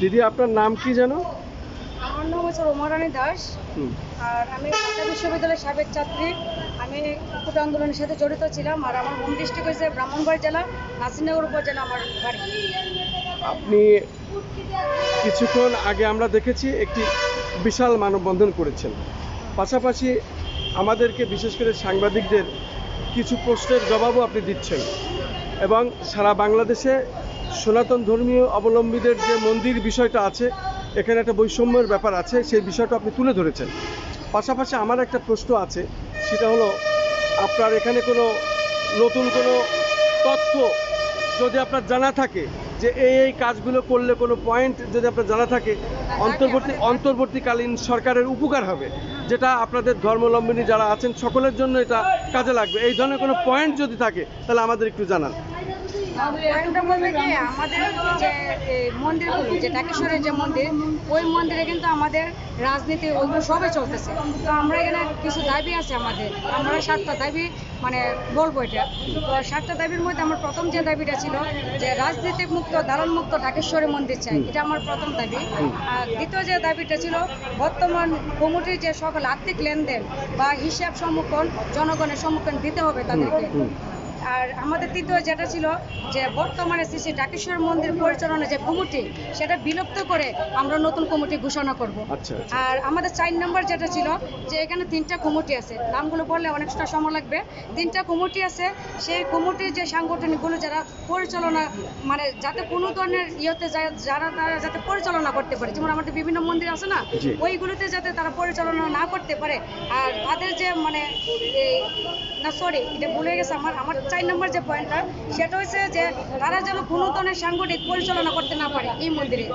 দিদি আপনার নাম কি যেন? আমার নাম হচ্ছে রোমারানী দাস। আর আমি ঢাকা বিশ্ববিদ্যালয়ের সাবেক ছাত্রী। আমি কুট আন্দোলনের সাথে জড়িত ছিলাম আর আমার হোম ডিস্ট্রিক্ট হয়েছে ব্রাহ্মণবাড়ি জেলা নাসিরনগর উপজেলা আমার বাড়ি। আপনি কিছুক্ষণ আগে আমরা দেখেছি একটি বিশাল মানববন্ধন করেছেন। পাশাপাশি আমাদেরকে বিশেষ করে সাংবাদিকদের কিছু প্রশ্নের জবাবও আপনি দিচ্ছেন। এবং সারা বাংলাদেশে সনাতন ধর্মীয় অবলম্বীদের যে মন্দির বিষয়টা আছে, এখানে একটা বৈষম্যের ব্যাপার আছে, সেই বিষয়টা আপনি তুলে ধরেছেন। পাশাপাশি আমার একটা প্রশ্ন আছে, সেটা হলো, আপনার এখানে কোনো নতুন কোনো তথ্য যদি আপনার জানা থাকে যে এই এই কাজগুলো করলে কোনো পয়েন্ট যদি আপনার জানা থাকে, অন্তর্বর্তী অন্তর্বর্তীকালীন সরকারের উপকার হবে, যেটা আপনাদের ধর্মলম্বিনী যারা আছেন সকলের জন্য এটা কাজে লাগবে। এই ধরনের কোনো পয়েন্ট যদি থাকে, তাহলে আমাদের একটু জানান। আমাদের যে মন্দিরগুলো, যে ডাকেশ্বরের যে মন্দির, ওই মন্দিরে কিন্তু আমাদের রাজনীতি ওইগুলো সবই চলতেছে। তো আমরা এখানে কিছু দাবি আছে আমাদের। আমরা সাতটা দাবি মানে বলব এটা। তো সাতটা দাবির মধ্যে আমার প্রথম যে দাবিটা ছিল যে রাজনীতি মুক্ত দালাল মুক্ত ডাকেশ্বরী মন্দির চাই। এটা আমার প্রথম দাবি। আর দ্বিতীয় যে দাবিটা ছিল, বর্তমান কমিটির যে সকল আর্থিক লেনদেন বা হিসাব সম্মুখীন জনগণের সম্মুখীন দিতে হবে তাদেরকে। আর আমাদের তৃতীয় যেটা ছিল যে বর্তমানে শ্রী শ্রী ডাকেশ্বর মন্দির পরিচালনা যে কমিটি সেটা বিলুপ্ত করে আমরা নতুন কমিটি ঘোষণা করব। আচ্ছা আচ্ছা। আর আমাদের চার নম্বর যেটা ছিল যে এখানে তিনটা কমিটি আছে। নামগুলো বললে অনেকটা সময় লাগবে। তিনটা কমিটি আছে। সেই কমিটির যে সাংগঠনিকগুলো যারা পরিচালনা মানে যাতে কোনো ধরনের ইয়েতে যায় যারা তারা যাতে পরিচালনা করতে পারে যেমন আমাদের বিভিন্ন মন্দির আছে না ওইগুলোতে যাতে তারা পরিচালনা না করতে পারে আর তাদের যে মানে এই না সরি এটা ভুলে গেছে। আমার আমার চার নম্বর যে পয়েন্টটা সেটা হচ্ছে যে তারা যেন কোনো ধরনের সাংগঠিক পরিচালনা করতে না পারে এই মন্দিরে।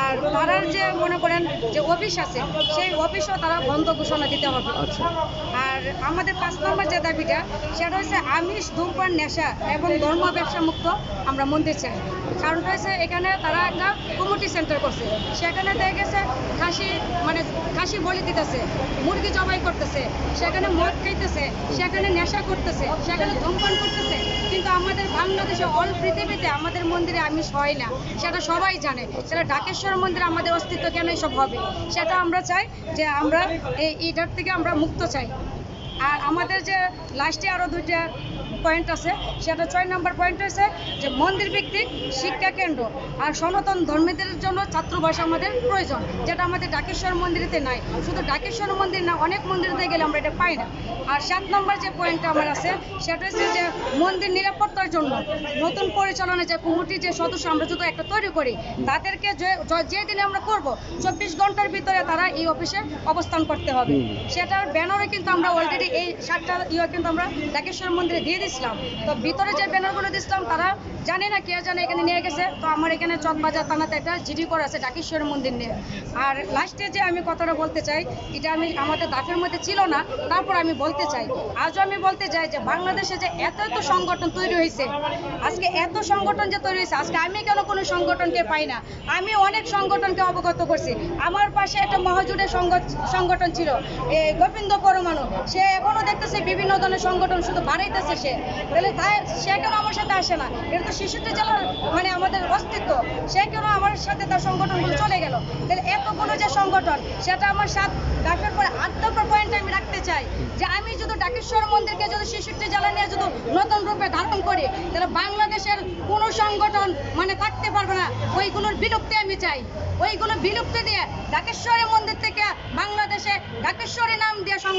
আর তারার যে মনে করেন যে অফিস আছে সেই অফিসও তারা বন্ধ ঘোষণা দিতে হবে। আচ্ছা। আর আমাদের পাঁচ নম্বর যে দাবিটা সেটা হচ্ছে আমিষ ধূমপান নেশা এবং ধর্ম ব্যবসা মুক্ত আমরা মন্দির চাই। কারণটা হচ্ছে এখানে তারা একটা কমিউনিটি সেন্টার করছে। সেখানে দেখা গেছে খাসি মানে খাসি বলি দিতেছে, মুরগি জবাই করতেছে, সেখানে মদ খাইতেছে, সেখানে নেশা করতেছে, সেখানে ধূমপান করতেছে। কিন্তু আমাদের বাংলাদেশে অল পৃথিবীতে আমাদের মন্দিরে আমিষ হয় না, সেটা সবাই জানে। সেটা ডাকেশ্বর মন্দিরে আমাদের অস্তিত্ব কেন এসব হবে? সেটা আমরা চাই যে আমরা এই এটার থেকে আমরা মুক্ত চাই। আর আমাদের যে লাস্টে আরও দুইটা পয়েন্ট আছে সেটা ছয় নম্বর পয়েন্ট হচ্ছে যে মন্দির ভিত্তিক শিক্ষা কেন্দ্র আর সনাতন ধর্মীদের জন্য ছাত্রবাস আমাদের প্রয়োজন যেটা আমাদের ডাকেশ্বর মন্দিরেতে নাই। শুধু ডাকেশ্বর মন্দির না অনেক মন্দিরেতে গেলে আমরা এটা পাই না। আর সাত নম্বর যে পয়েন্টটা আমার আছে সেটা হচ্ছে যে মন্দির নিরাপত্তার জন্য নতুন পরিচালনা যে কমিটি যে সদস্য আমরা যদি একটা তৈরি করি তাদেরকে যে যে দিনে আমরা করব চব্বিশ ঘণ্টার ভিতরে তারা এই অফিসে অবস্থান করতে হবে। সেটার ব্যানারে কিন্তু আমরা অলরেডি এই সাতটা ইয়ে কিন্তু আমরা ডাকেশ্বর মন্দিরে দিয়ে দিছিলাম। তো ভিতরে যে ব্যানারগুলো দিছিলাম, তারা জানে না কে জানে এখানে নিয়ে গেছে। তো আমার এখানে চকবাজার থানাতে একটা জিডি করা আছে ডাকেশ্বর মন্দির নিয়ে। আর লাস্টে যে আমি কথাটা বলতে চাই, এটা আমি আমাদের দাফের মধ্যে ছিল না, তারপর আমি বলতে চাই। আজও আমি বলতে চাই যে বাংলাদেশে যে এত এত সংগঠন তৈরি হয়েছে, আজকে এত সংগঠন যে তৈরি হয়েছে, আজকে আমি কেন কোনো সংগঠনকে পাই না? আমি অনেক সংগঠনকে অবগত করছি। আমার পাশে একটা মহাজুটের সংগ- সংগঠন ছিল গোবিন্দ পরমাণু। সে এখনও দেখতেছে বিভিন্ন ধরনের সংগঠন শুধু বাড়াইতেছে সে। তাহলে সে কেন আমার সাথে আসে না? এটা তো শিশুটি জেলার মানে আমাদের অস্তিত্ব। সে কেন আমার সাথে তার সংগঠনগুলো চলে গেল? তাহলে এতগুলো যে সংগঠন, সেটা আমার সাথ ডাকের পরে আট নম্বর পয়েন্ট আমি রাখতে চাই যে আমি যদি ডাকেশ্বর মন্দিরকে যদি শিশুটি জেলা নিয়ে যদি নতুন রূপে ধারণ করি, তাহলে বাংলাদেশের কোনো সংগঠন মানে থাকতে পারবে না। ওইগুলোর বিলুপ্তি আমি চাই। ওইগুলো বিলুপ্তি দিয়ে ডাকেশ্বরী মন্দির থেকে বাংলাদেশে ডাকেশ্বরী নাম দিয়ে সংগঠন